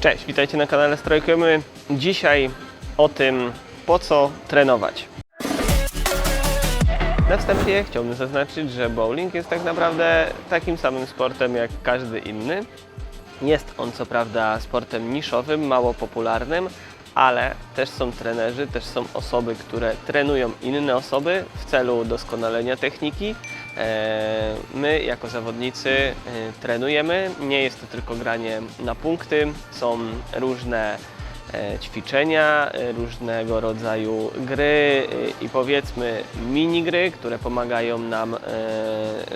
Cześć, witajcie na kanale Strojkujemy. Dzisiaj o tym, po co trenować. Na wstępie chciałbym zaznaczyć, że bowling jest tak naprawdę takim samym sportem jak każdy inny. Jest on co prawda sportem niszowym, mało popularnym, ale też są trenerzy, też są osoby, które trenują inne osoby w celu doskonalenia techniki. E, My jako zawodnicy e, trenujemy, nie jest to tylko granie na punkty, są różne e, ćwiczenia, różnego rodzaju gry i powiedzmy minigry, które pomagają nam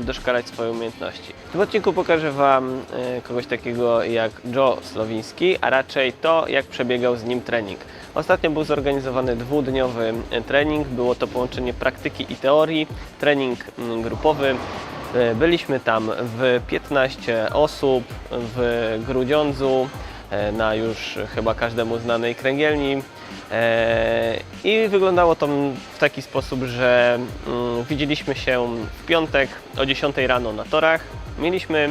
doszkalać swoje umiejętności. W tym odcinku pokażę Wam kogoś takiego jak Joe Slowiński, a raczej to, jak przebiegał z nim trening. Ostatnio był zorganizowany dwudniowy trening, było to połączenie praktyki i teorii, trening mm, grupowy. E, Byliśmy tam w 15 osób w Grudziądzu e, na już chyba każdemu znanej kręgielni. E, I wyglądało to w taki sposób, że mm, widzieliśmy się w piątek o 10 rano na torach. Mieliśmy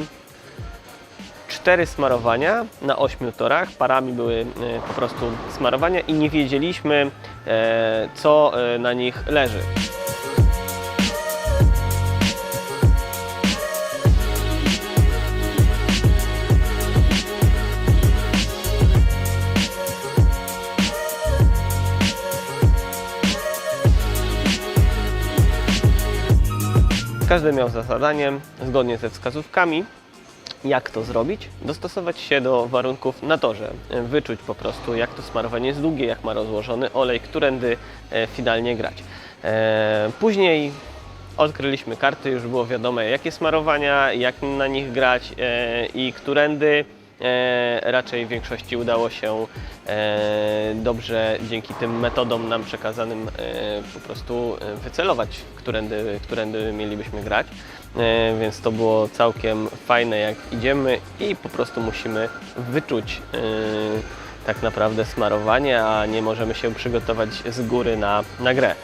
cztery smarowania na ośmiu torach. Parami były e, po prostu smarowania i nie wiedzieliśmy, e, co e, na nich leży. Każdy miał za zadanie, zgodnie ze wskazówkami, jak to zrobić, dostosować się do warunków na torze, wyczuć po prostu, jak to smarowanie jest długie, jak ma rozłożony olej, którędy e, finalnie grać. E, Później odkryliśmy karty, już było wiadomo, jakie smarowania, jak na nich grać e, i którędy. E, raczej w większości udało się e, dobrze dzięki tym metodom nam przekazanym e, po prostu wycelować, którędy, którędy mielibyśmy grać. Więc to było całkiem fajne, jak idziemy i po prostu musimy wyczuć tak naprawdę smarowanie, a nie możemy się przygotować z góry na, na grę.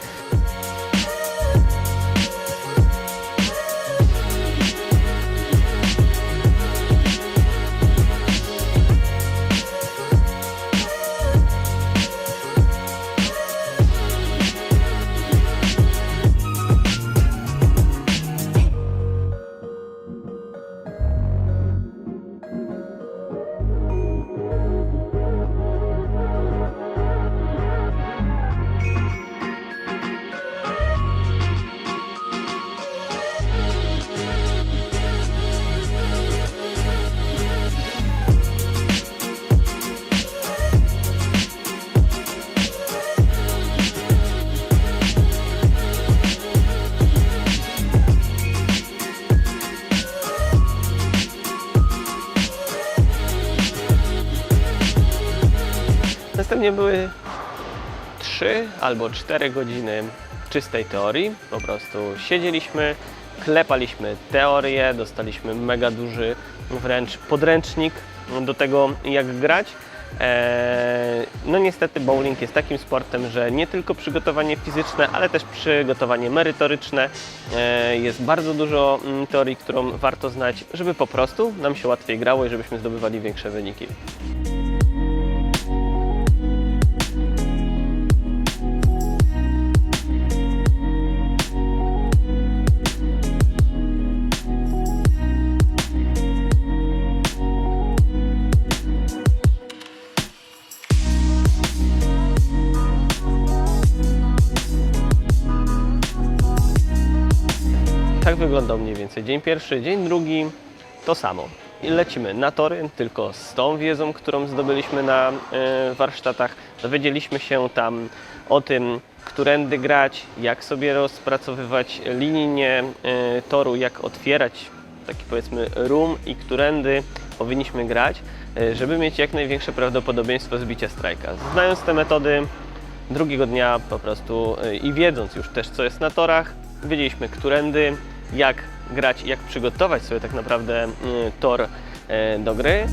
Następnie były 3 albo 4 godziny czystej teorii. Po prostu siedzieliśmy, klepaliśmy teorię, dostaliśmy mega duży wręcz podręcznik do tego, jak grać. Eee, No niestety bowling jest takim sportem, że nie tylko przygotowanie fizyczne, ale też przygotowanie merytoryczne. Eee, Jest bardzo dużo mm, teorii, którą warto znać, żeby po prostu nam się łatwiej grało i żebyśmy zdobywali większe wyniki. Wyglądał mniej więcej dzień pierwszy, dzień drugi to samo. I lecimy na tory, tylko z tą wiedzą, którą zdobyliśmy na e, warsztatach. Dowiedzieliśmy się tam o tym, którędy grać, jak sobie rozpracowywać linię e, toru, jak otwierać taki powiedzmy room i którędy powinniśmy grać, e, żeby mieć jak największe prawdopodobieństwo zbicia strajka. Znając te metody, drugiego dnia po prostu i wiedząc już też co jest na torach, wiedzieliśmy którędy, jak grać, jak przygotować sobie tak naprawdę y, tor y, do gry.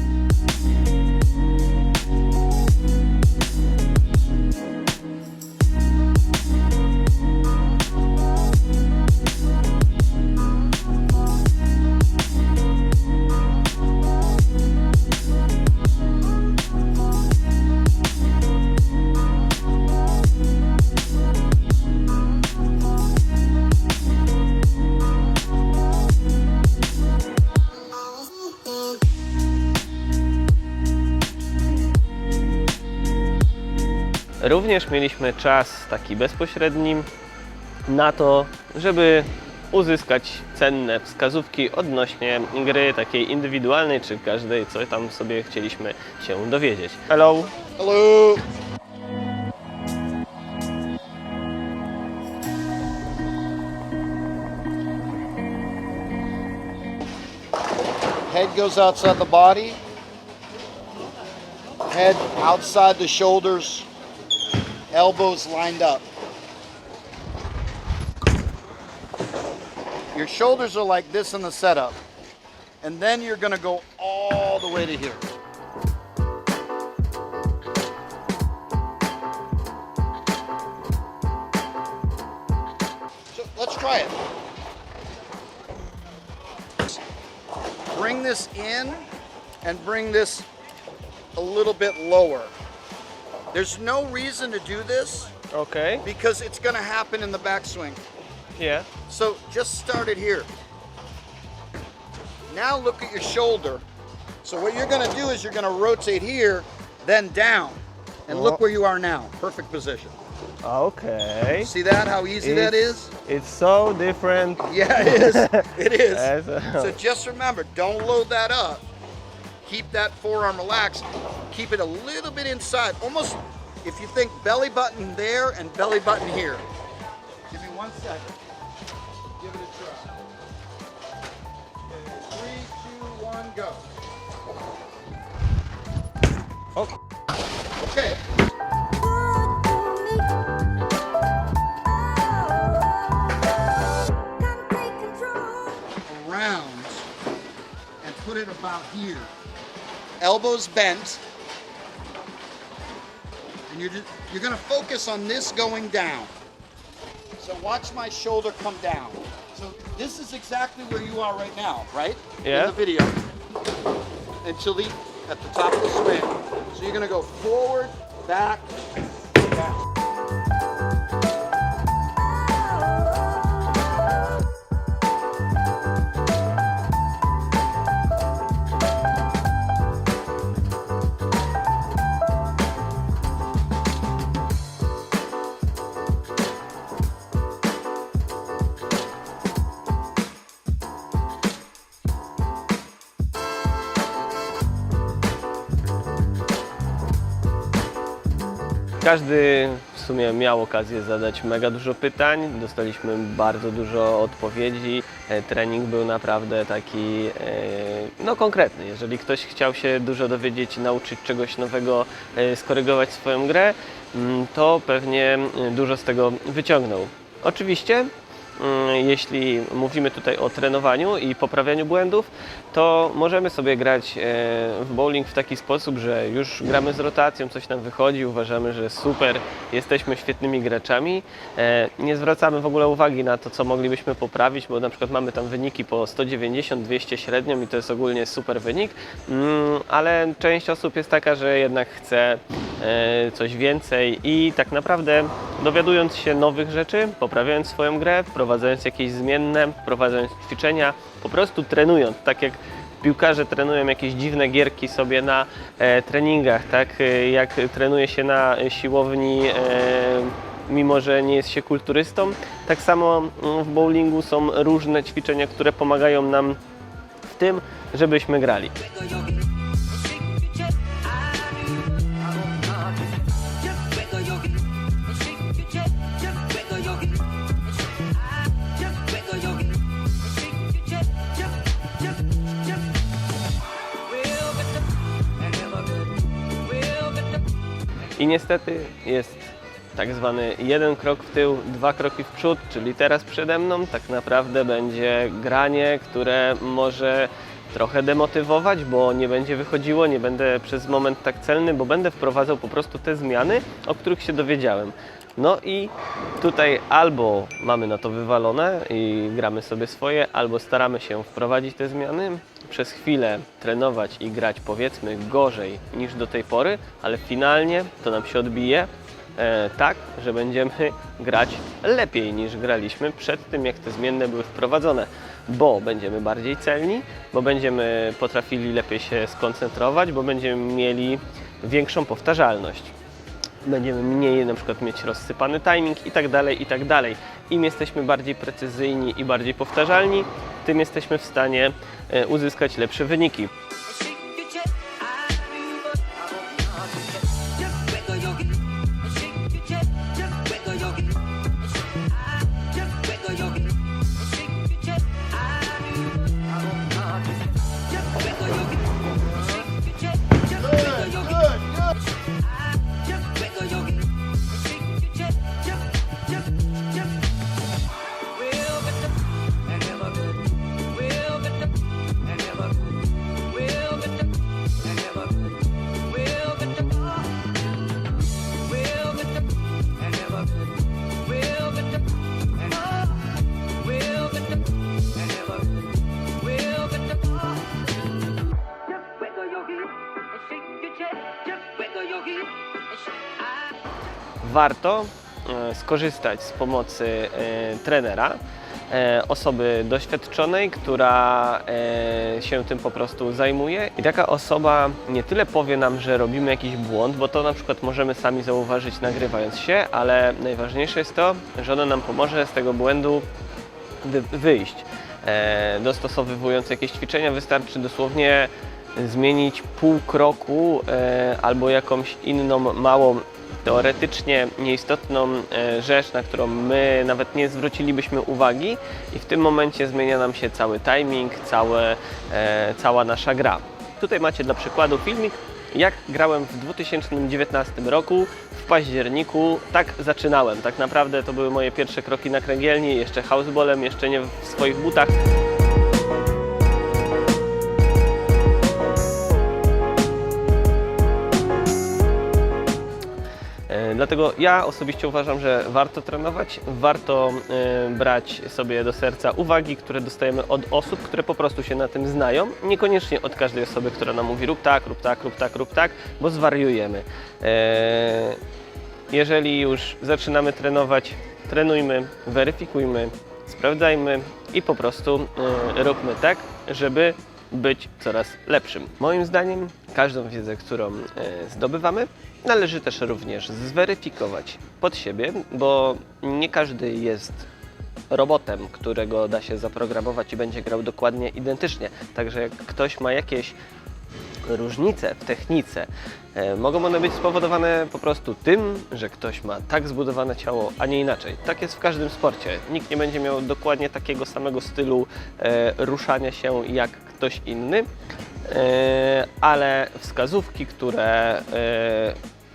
Również mieliśmy czas taki bezpośredni na to, żeby uzyskać cenne wskazówki odnośnie gry takiej indywidualnej, czy każdej, co tam sobie chcieliśmy się dowiedzieć. Hello! Hello. Head goes outside the body. Head outside the shoulders. Elbows lined up. Your shoulders are like this in the setup. And then you're going to go all the way to here. So let's try it. Bring this in and bring this a little bit lower. There's no reason to do this Okay, because it's going to happen in the backswing. yeah. So just start it here. Now look at your shoulder. So what you're going to do is you're going to rotate here, then down. And look oh. where you are now. Perfect position. Okay. See that? How easy that is? It's so different. Yeah, it is. It is. So just remember, don't load that up. Keep that forearm relaxed. Keep it a little bit inside. Almost, if you think belly button there and belly button here. Give me one second. Give it a try. Okay, three, two, one, go. Oh. Okay. around and put it about here. Elbows bent. And you're you're going to focus on this going down. So watch my shoulder come down. So this is exactly where you are right now, right? Yeah. In the video. Until the at the top of the swing. So you're going to go forward, back, back. Każdy w sumie miał okazję zadać mega dużo pytań, dostaliśmy bardzo dużo odpowiedzi. E, Trening był naprawdę taki e, no konkretny. Jeżeli ktoś chciał się dużo dowiedzieć, nauczyć czegoś nowego, e, skorygować swoją grę, mm, to pewnie dużo z tego wyciągnął. Oczywiście jeśli mówimy tutaj o trenowaniu i poprawianiu błędów, to możemy sobie grać e, w bowling w taki sposób, że już gramy z rotacją, coś nam wychodzi, uważamy, że super, jesteśmy świetnymi graczami. E, Nie zwracamy w ogóle uwagi na to, co moglibyśmy poprawić, bo na przykład mamy tam wyniki po 190-200 średnią i to jest ogólnie super wynik, Mm, ale część osób jest taka, że jednak chce coś więcej i tak naprawdę dowiadując się nowych rzeczy, poprawiając swoją grę, wprowadzając jakieś zmienne, wprowadzając ćwiczenia, po prostu trenując, tak jak piłkarze trenują jakieś dziwne gierki sobie na e, treningach, tak e, jak trenuje się na siłowni e, mimo że nie jest się kulturystą, tak samo mm, w bowlingu są różne ćwiczenia, które pomagają nam w tym, żebyśmy grali. I niestety jest tak zwany jeden krok w tył, dwa kroki w przód, czyli teraz przede mną tak naprawdę będzie granie, które może trochę demotywować, bo nie będzie wychodziło, nie będę przez moment tak celny, bo będę wprowadzał po prostu te zmiany, o których się dowiedziałem. No i tutaj albo mamy na to wywalone i gramy sobie swoje, albo staramy się wprowadzić te zmiany, przez chwilę trenować i grać powiedzmy gorzej niż do tej pory, ale finalnie to nam się odbije e, tak, że będziemy grać lepiej niż graliśmy przed tym, jak te zmienne były wprowadzone, bo będziemy bardziej celni, bo będziemy potrafili lepiej się skoncentrować, bo będziemy mieli większą powtarzalność. Będziemy mniej na przykład mieć rozsypany timing i tak dalej, i tak dalej. Im jesteśmy bardziej precyzyjni i bardziej powtarzalni, tym jesteśmy w stanie e, uzyskać lepsze wyniki. Warto e, skorzystać z pomocy e, trenera, e, osoby doświadczonej, która się tym po prostu zajmuje. I taka osoba nie tyle powie nam, że robimy jakiś błąd, bo to na przykład możemy sami zauważyć nagrywając się, ale najważniejsze jest to, że ona nam pomoże z tego błędu wy, wyjść. Dostosowywując jakieś ćwiczenia, wystarczy dosłownie zmienić pół kroku albo jakąś inną małą, teoretycznie nieistotną e, rzecz, na którą my nawet nie zwrócilibyśmy uwagi i w tym momencie zmienia nam się cały timing, całe, e, cała nasza gra. Tutaj macie dla przykładu filmik, jak grałem w 2019 roku w październiku. Tak zaczynałem. Tak naprawdę to były moje pierwsze kroki na kręgielni, jeszcze houseballem, jeszcze nie w swoich butach. Dlatego ja osobiście uważam, że warto trenować, warto e, brać sobie do serca uwagi, które dostajemy od osób, które po prostu się na tym znają. Niekoniecznie od każdej osoby, która nam mówi rób tak, rób tak, rób tak, rób tak, bo zwariujemy. E, Jeżeli już zaczynamy trenować, trenujmy, weryfikujmy, sprawdzajmy i po prostu e, róbmy tak, żeby być coraz lepszym. Moim zdaniem każdą wiedzę, którą e, zdobywamy, należy też również zweryfikować pod siebie, bo nie każdy jest robotem, którego da się zaprogramować i będzie grał dokładnie identycznie. Także jak ktoś ma jakieś różnice w technice, e, mogą one być spowodowane po prostu tym, że ktoś ma tak zbudowane ciało, a nie inaczej. Tak jest w każdym sporcie. Nikt nie będzie miał dokładnie takiego samego stylu e, ruszania się jak ktoś inny, e, ale wskazówki, które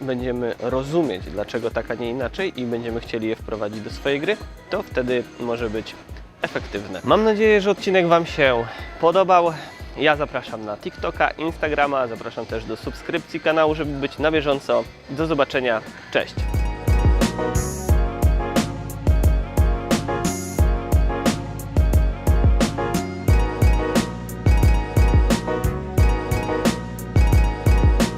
będziemy rozumieć, dlaczego tak, a nie inaczej i będziemy chcieli je wprowadzić do swojej gry, to wtedy może być efektywne. Mam nadzieję, że odcinek Wam się podobał. Ja zapraszam na TikToka, Instagrama, zapraszam też do subskrypcji kanału, żeby być na bieżąco. Do zobaczenia, cześć!